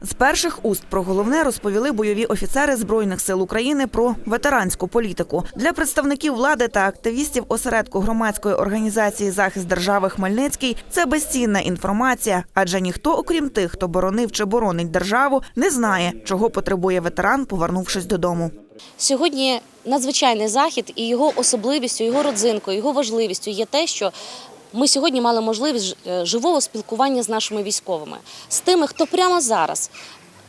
З перших уст про головне розповіли бойові офіцери збройних сил України про ветеранську політику для представників влади та активістів осередку громадської організації Захист держави Хмельницький. Це безцінна інформація, адже ніхто, окрім тих, хто боронив чи боронить державу, не знає, чого потребує ветеран, повернувшись додому. Сьогодні надзвичайний захід і його особливістю, його родзинкою, його важливістю є те, що ми сьогодні мали можливість е, живого спілкування з нашими військовими, з тими, хто прямо зараз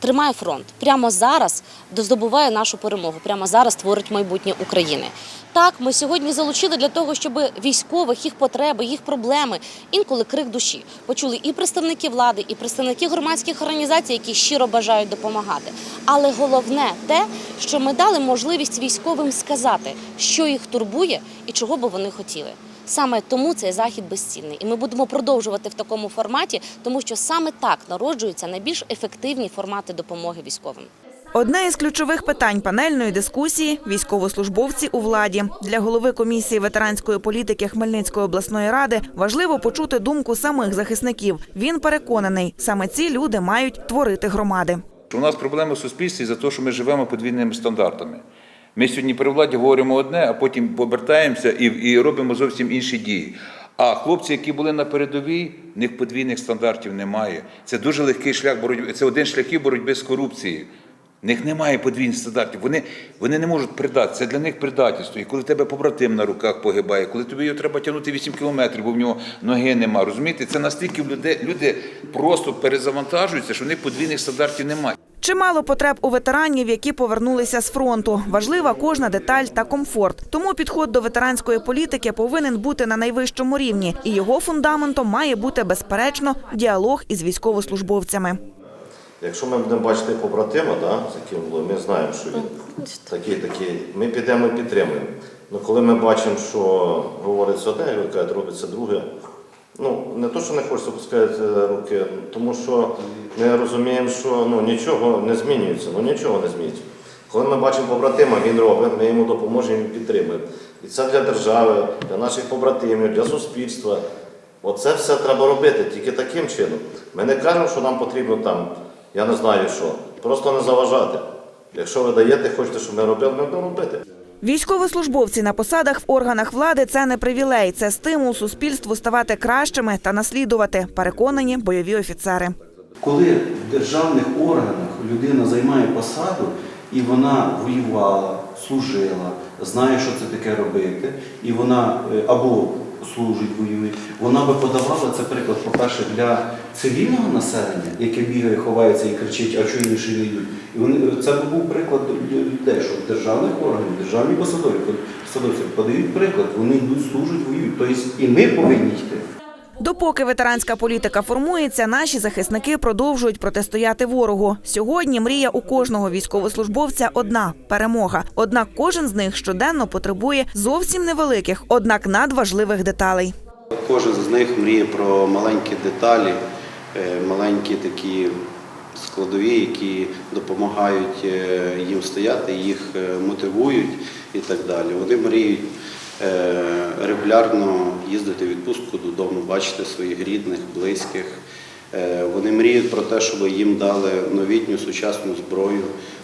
тримає фронт, прямо зараз здобуває нашу перемогу, прямо зараз творить майбутнє України. Так, ми сьогодні залучили для того, щоб військових, їх потреби, їх проблеми, інколи крик душі почули і представники влади, і представники громадських організацій, які щиро бажають допомагати. Але головне те, що ми дали можливість військовим сказати, що їх турбує і чого би вони хотіли. Саме тому цей захід безцінний, і ми будемо продовжувати в такому форматі, тому що саме так народжуються найбільш ефективні формати допомоги військовим. Одне із ключових питань панельної дискусії військовослужбовці у владі для голови комісії ветеранської політики Хмельницької обласної ради важливо почути думку самих захисників. Він переконаний, саме ці люди мають творити громади. У нас проблема в суспільстві за те, що ми живемо подвійними стандартами. Ми сьогодні при владі говоримо одне, а потім повертаємося і, і робимо зовсім інші дії. А хлопці, які були на передовій, в них подвійних стандартів немає. Це дуже легкий шлях боротьби. Це один з боротьби з корупцією. В них немає подвійних стандартів. Вони, вони не можуть придати. Це для них предательство. І коли тебе побратим на руках погибає, коли тобі його треба тягнути 8 кілометрів, бо в нього ноги нема. Розумієте, це настільки в людей люди просто перезавантажуються, що в них подвійних стандартів немає. Чимало потреб у ветеранів, які повернулися з фронту. Важлива кожна деталь та комфорт. Тому підход до ветеранської політики повинен бути на найвищому рівні, і його фундаментом має бути безперечно діалог із військовослужбовцями. Якщо ми будемо бачити побратима, да, з яким було, ми знаємо, що він такий, такий, ми підемо і підтримуємо. Ну коли ми бачимо, що говориться одне, і робиться друге, ну не то, що не хочеться опускати руки, тому що ми розуміємо, що ну, нічого не змінюється, ну нічого не змінюється. Коли ми бачимо побратима, він робить, ми йому допоможемо і підтримуємо. І це для держави, для наших побратимів, для суспільства. Оце все треба робити тільки таким чином. Ми не кажемо, що нам потрібно там, я не знаю що, просто не заважати. Якщо ви даєте, хочете, щоб ми робили, ми будемо робити. Військовослужбовці на посадах в органах влади це не привілей, це стимул суспільству ставати кращими та наслідувати. Переконані бойові офіцери. Коли в державних органах людина займає посаду і вона воювала, служила, знає, що це таке робити, і вона е, або служить, воюють, вона би подавала це приклад, по-перше, для цивільного населення, яке бігає, ховається і кричить, а чому інші не йдуть. І вони, це би був приклад людей, що державних органів, державні посадові, посадовці подають приклад, вони йдуть, служать, воюють. Тобто і ми повинні йти. Допоки ветеранська політика формується, наші захисники продовжують протистояти ворогу. Сьогодні мрія у кожного військовослужбовця одна перемога. Однак кожен з них щоденно потребує зовсім невеликих, однак надважливих деталей. Кожен з них мріє про маленькі деталі, е, маленькі такі складові, які допомагають е, їм стояти, їх е, мотивують і так далі. Вони мріють регулярно їздити в відпустку додому, бачити своїх рідних, близьких. Е, Вони мріють про те, щоб їм дали новітню сучасну зброю,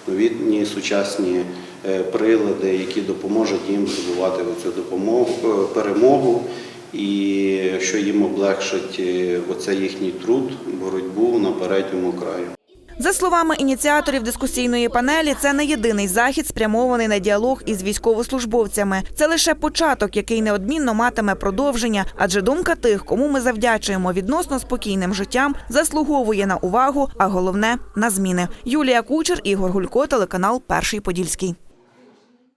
новітні сучасні е, прилади, які допоможуть їм здобувати цю е, перемогу, і що їм облегшить е, оце їхній труд, боротьбу на передньому краю. За словами ініціаторів дискусійної панелі, це не єдиний захід, спрямований на діалог із військовослужбовцями. Це лише початок, який неодмінно матиме продовження, адже думка тих, кому ми завдячуємо відносно спокійним життям, заслуговує на увагу, а головне на зміни. Юлія Кучер, Ігор Гулько, телеканал Перший Подільський.